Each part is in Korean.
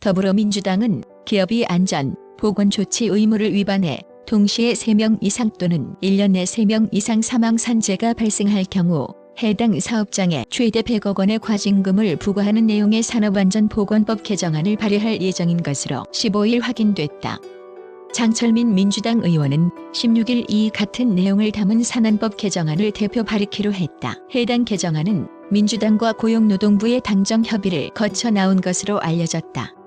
더불어민주당은 기업이 안전, 보건 조치 의무를 위반해 동시에 3명 이상 또는 1년 내 3명 이상 사망 산재가 발생할 경우 해당 사업장에 최대 100억 원의 과징금을 부과하는 내용의 산업안전보건법 개정안을 발의할 예정인 것으로 15일 확인됐다. 장철민 민주당 의원은 16일 이 같은 내용을 담은 산안법 개정안을 대표 발의키로 했다. 해당 개정안은 민주당과 고용노동부의 당정 협의를 거쳐 나온 것으로 알려졌다.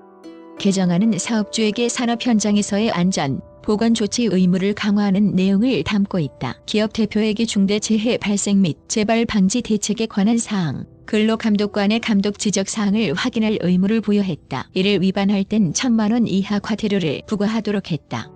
개정안은 사업주에게 산업 현장에서의 안전, 보건 조치 의무를 강화하는 내용을 담고 있다. 기업 대표에게 중대 재해 발생 및 재발 방지 대책에 관한 사항, 근로감독관의 감독 지적 사항을 확인할 의무를 부여했다. 이를 위반할 땐 천만 원 이하 과태료를 부과하도록 했다.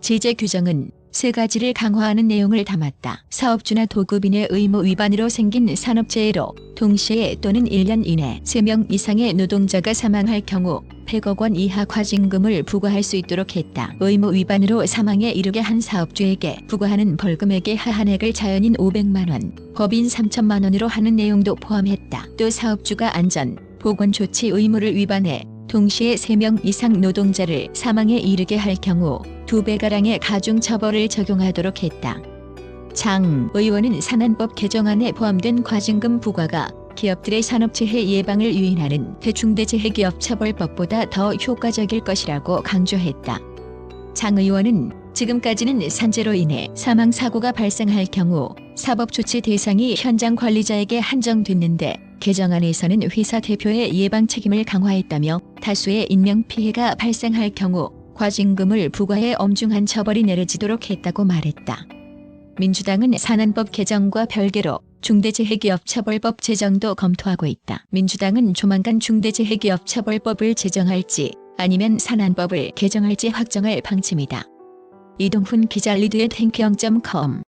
제재 규정은 세 가지를 강화하는 내용을 담았다. 사업주나 도급인의 의무 위반으로 생긴 산업재해로 동시에 또는 1년 이내 3명 이상의 노동자가 사망할 경우 100억 원 이하 과징금을 부과할 수 있도록 했다. 의무 위반으로 사망에 이르게 한 사업주에게 부과하는 벌금액의 하한액을 자연인 500만 원, 법인 3천만 원으로 하는 내용도 포함했다. 또 사업주가 안전, 보건 조치 의무를 위반해 동시에 3명 이상 노동자를 사망에 이르게 할 경우 2배가량의 가중처벌을 적용하도록 했다. 장 의원은 산안법 개정안에 포함된 과징금 부과가 기업들의 산업재해 예방을 유인하는 대중대재해기업처벌법보다 더 효과적일 것이라고 강조했다. 장 의원은 지금까지는 산재로 인해 사망 사고가 발생할 경우 사법 조치 대상이 현장 관리자에게 한정됐는데 개정안에서는 회사 대표의 예방 책임을 강화했다며 다수의 인명 피해가 발생할 경우 과징금을 부과해 엄중한 처벌이 내려지도록 했다고 말했다. 민주당은 산안법 개정과 별개로 중대재해기업처벌법 제정도 검토하고 있다. 민주당은 조만간 중대재해기업처벌법을 제정할지 아니면 산안법을 개정할지 확정할 방침이다. 이동훈 기자 리드의 탱크영.com